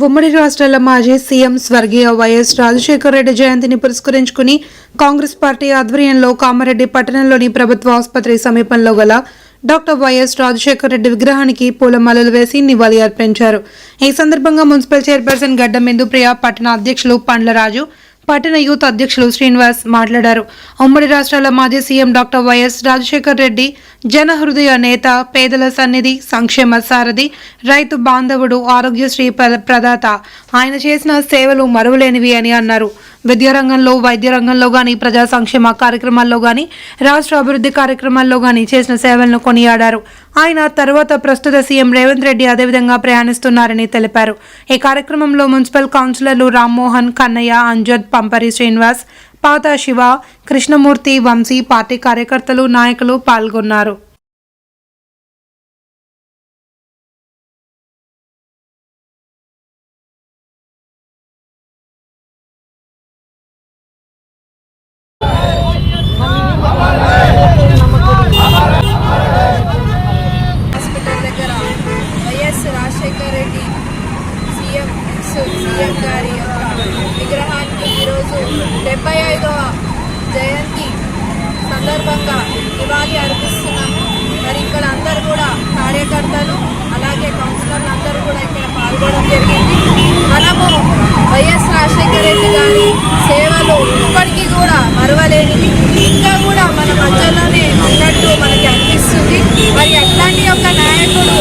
ఉమ్మడి రాష్ట్రాల మాజీ సీఎం స్వర్గీయ వైఎస్ రాజశేఖర రెడ్డి జయంతిని పురస్కరించుకుని కాంగ్రెస్ పార్టీ ఆధ్వర్యంలో కామారెడ్డి పట్టణంలోని ప్రభుత్వ ఆసుపత్రి సమీపంలో గల డాక్టర్ వైఎస్ రాజశేఖర రెడ్డి విగ్రహానికి పూలమాలలు వేసి నివాళి అర్పించారు. ఈ సందర్భంగా మున్సిపల్ చైర్పర్సన్ గడ్డం ఇందుప్రియ పట్టణ అధ్యక్షులు పండ్లరాజు పట్టణ యూత్ అధ్యక్షులు శ్రీనివాస్ మాట్లాడారు. ఉమ్మడి రాష్ట్రాల మాజీ CM doctor Y S Rajasekhar Reddy జనహృదయ నేత పేదల సన్నిధి సంక్షేమ సారథి రైతు బాంధవుడు ఆరోగ్యశ్రీ ప్ర- ప్రదాత. ఆయన చేసిన సేవలు మరువలేనివి అని అన్నారు. విద్యారంగంలో వైద్య రంగంలో కానీ ప్రజా సంక్షేమ కార్యక్రమాల్లో కానీ రాష్ట్ర అభివృద్ధి కార్యక్రమాల్లో కానీ చేసిన సేవలను కొనియాడారు. ఆయన తర్వాత ప్రస్తుత సీఎం రేవంత్ రెడ్డి అదేవిధంగా ప్రయాణిస్తున్నారని తెలిపారు. ఈ కార్యక్రమంలో మున్సిపల్ కౌన్సిలర్లు రామ్మోహన్ కన్నయ్య అంజద్ పంపరి శ్రీనివాస్ పాత శివ కృష్ణమూర్తి వంశీ పార్టీ కార్యకర్తలు నాయకులు పాల్గొన్నారు హాస్పిటల్ దగ్గర Y S Rajasekhara Reddy CM ex CM గారి యొక్క విగ్రహానికి ఈరోజు డెబ్బై ఐదవ జయంతి సందర్భంగా నివాళి అర్పిస్తున్నాము. మరి ఇక్కడ అందరూ కూడా కార్యకర్తలు అలాగే కౌన్సిలర్లు అందరూ కూడా ఇక్కడ పాల్గొనడం జరిగింది మనము వైఎస్ రాజశేఖర రెడ్డి గారి సేవలు ఇప్పటికీ కూడా మరవలేనివి ఇంకా కూడా మన మధ్యలోనే ఉన్నట్టు మనకి అనిపిస్తుంది మరి అట్లాంటి యొక్క నాయకుడు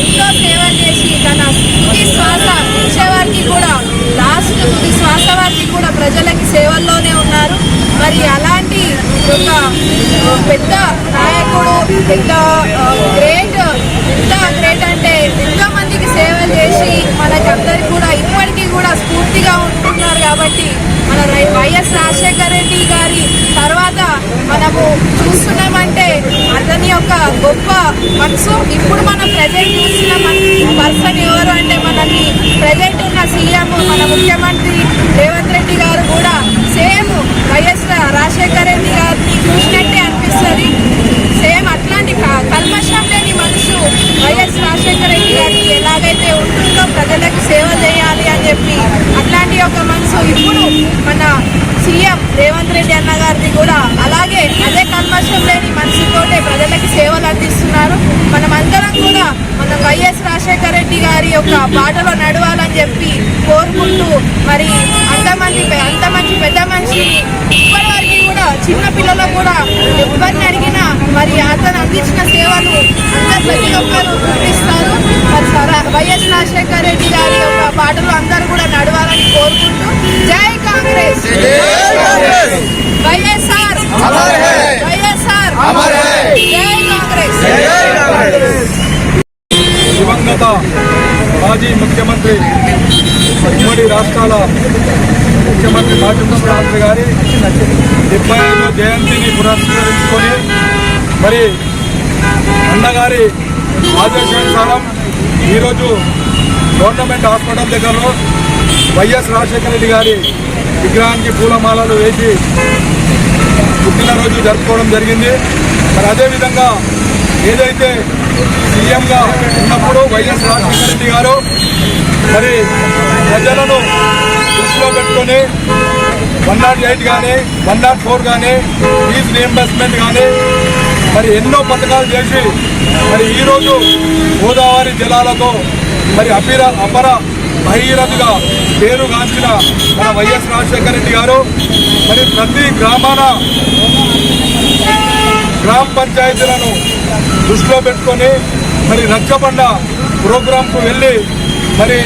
ఎంతో సేవలు చేసి తన తుది శ్వాస ఇచ్చే వారికి కూడా లాస్ట్ తుది శ్వాస వారికి కూడా ప్రజలకి సేవల్లోనే ఉన్నారు మరి అలాంటి ఒక పెద్ద నాయకుడు పెద్ద గ్రేట్ ఎంత గ్రేట్ అంటే ఎంతో మందికి సేవలు చేసి మనకి అందరికి కూడా ఇప్పటికీ కూడా స్ఫూర్తిగా ఉంటున్నారు కాబట్టి మన వైఎస్ రాజశేఖర రెడ్డి గారి తర్వాత మనము చూస్తున్నామంటే అతని యొక్క గొప్ప మనసు ఇప్పుడు మనం ప్రజెంట్ చూసిన పర్సన్ ఎవరు అంటే మనకి ప్రజెంట్ ఉన్న సీఎం మన ముఖ్యమంత్రి రేవంత్ రెడ్డి గారు కూడా సేమ్ వైఎస్ రాజశేఖర రెడ్డి గారిని చూసినట్టే అనిపిస్తుంది సేమ్ అట్లాంటి క- కల్మషం లేని మనసు వైఎస్ రాజశేఖర రెడ్డి గారికి ఎలాగైతే ఉంటుందో ప్రజలకు సేవ చేయాలి అని చెప్పి అట్లాంటి ఒక మనసు ఇప్పుడు మన సీఎం రేవంత్ రెడ్డి అన్న గారిది కూడా అలాగే అదే కల్మషం లేని మనసుతోటే ప్రజలకి సేవలు అందిస్తున్నారు. మనమందరం కూడా మన వైఎస్ రాజశేఖర రెడ్డి గారి యొక్క బాటలో నడవాలని చెప్పి కోరుకుంటూ మరి అంతమంది అంత మంచి పెద్ద మనిషి ఇప్పటివరకు కూడా చిన్న పిల్లలు కూడా ఎవరిని అడిగినా మరి అతను అందించిన సేవలు అందరు ప్రతి ఒక్కరు గుర్తిస్తారు వైఎస్ రాజశేఖర రెడ్డి గారి యొక్క బాటలు అందరూ కూడా నడవాలని కోరుకుంటూ జై కాంగ్రెస్ వైఎస్ఆర్ వైఎస్ఆర్ జై కాంగ్రెస్ దివంగత మాజీ ముఖ్యమంత్రి ఉమ్మడి రాష్ట్రాల ముఖ్యమంత్రి మాజీ ముఖ్యమంత్రి గారి డెబ్బై ఐదో జయంతిని పురస్కరించుకొని మరి అన్నగారి ఆదేశానుసారం ఈరోజు గవర్నమెంట్ హాస్పిటల్ దగ్గరలో వైఎస్ రాజశేఖర రెడ్డి గారి విగ్రహానికి పూలమాలలు వేసి పుట్టినరోజు జరుపుకోవడం జరిగింది. మరి అదేవిధంగా ఏదైతే సీఎంగా ఉన్నప్పుడు వైఎస్ రాజశేఖర రెడ్డి గారు మరి ప్రజలను దృష్టిలో పెట్టుకొని వన్ నాట్ ఎయిట్ కానీ వన్ నాట్ ఫోర్ కానీ ఫీజు రియంబర్స్మెంట్ కానీ మరి ఎన్నో పథకాలు చేసి మరి ఈరోజు గోదావరి జలాలతో మరి అపీర అపర భగీరథుగా పేరుగాంచిన మన వైఎస్ రాజశేఖర రెడ్డి గారు మరి ప్రతి గ్రామాన గ్రామ పంచాయతీలను దృష్టిలో పెట్టుకొని మరి రచ్చబండ ప్రోగ్రాంకు వెళ్ళి మరి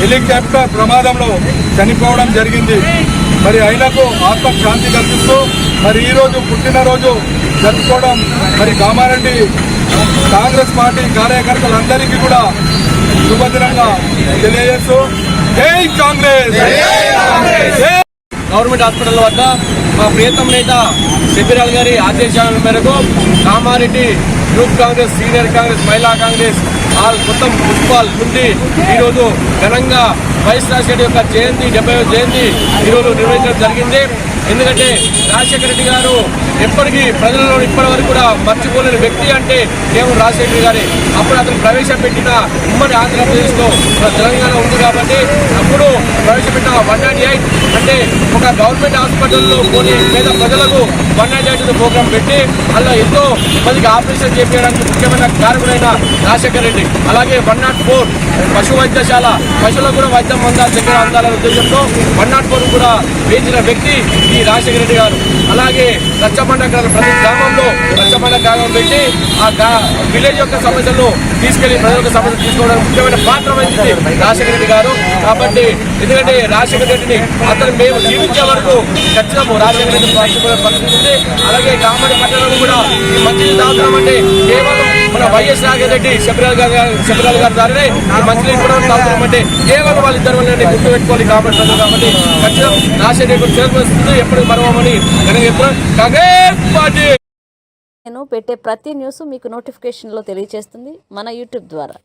హెలికాప్టర్ ప్రమాదంలో చనిపోవడం జరిగింది. మరి ఆయనకు ఆత్మకు శాంతి కల్పిస్తూ మరి ఈరోజు పుట్టినరోజు జరుపుకోవడం మరి కామారెడ్డి కాంగ్రెస్ పార్టీ కార్యకర్తలందరికీ కూడా శుభదినంగా తెలియజేస్తూ జై కాంగ్రెస్! గవర్నమెంట్ హాస్పిటల్ వద్ద మా ప్రియతమ నేత శబిరాల్ గారి ఆదేశాల మేరకు కామారెడ్డి యూత్ కాంగ్రెస్ సీనియర్ కాంగ్రెస్ మహిళా కాంగ్రెస్ ఆల్ మొత్తం ఫుట్బాల్ నుండి ఈరోజు ఘనంగా వైఎస్ రాజశేఖర యొక్క జయంతి డెబ్బై జయంతి ఈరోజు నిర్వహించడం జరిగింది. ఎందుకంటే రాజశేఖర రెడ్డి గారు ఎప్పటికీ ప్రజలలో ఇప్పటి వరకు కూడా మర్చిపోలేని వ్యక్తి అంటే కేవలం రాజశేఖర గారి. అప్పుడు అతను ప్రవేశపెట్టిన ఉమ్మడి ఆంధ్రప్రదేశ్లో తెలంగాణ ఉంది కాబట్టి అప్పుడు ప్రవేశపెట్టిన వన్ అంటే ఒక గవర్నమెంట్ హాస్పిటల్లో పోనీ పేద ప్రజలకు వన్ నాట్ ఎయిట్ ప్రోగ్రాం పెట్టి అలా ఎంతో మందికి ఆపరేషన్ చేపించడానికి ముఖ్యమైన కారకుడైన రాజశేఖర్ రెడ్డి. అలాగే వన్ నాట్ ఫోర్ పశు వైద్యశాల పశువులకు కూడా వైద్యం అందాలి దగ్గర అందాలనే ఉద్దేశంతో వన్ నాట్ ఫోర్ కూడా వేసిన వ్యక్తి ఈ రాజశేఖర రెడ్డి గారు. అలాగే రచ్చబండ ప్రతి గ్రామంలో రచ్చబండ గ్రామం పెట్టి ఆ విలేజ్ యొక్క సమస్యలు తీసుకెళ్ళి ప్రజల యొక్క సమస్యలు తీసుకోవడానికి ముఖ్యమైన పాత్ర వహించింది రాజశేఖర రెడ్డి గారు. కాబట్టి ఎందుకంటే రాజశేఖర రెడ్డిని అతను మేము జీవించే వరకు ఖచ్చితంగా రాజశేఖర రెడ్డి మర్చిపోయే పరిస్థితి ఉంది. అలాగే కామడి పట్టణంలో కూడా ఈ మంచి తాగుతున్నాం కేవలం మన వైఎస్ నాగరెడ్డి రెడ్డి గారు శబరిలాల్ గారి దారినే ఈ మంచి కూడా తాగుతామంటే కేవలం వాళ్ళిద్దరు వల్లనే గుర్తు పెట్టుకోవాలి కాబట్టి కాబట్టి ఖచ్చితంగా రాజశేఖర రెడ్డి చేరుకొస్తుంది ఎప్పుడు మరవమని నేను చెప్తున్నాను కాంగ్రెస్ పార్టీ. నేను పెట్టే ప్రతి న్యూస్ మీకు నోటిఫికేషన్లో తెలియజేస్తుంది మన యూట్యూబ్ ద్వారా.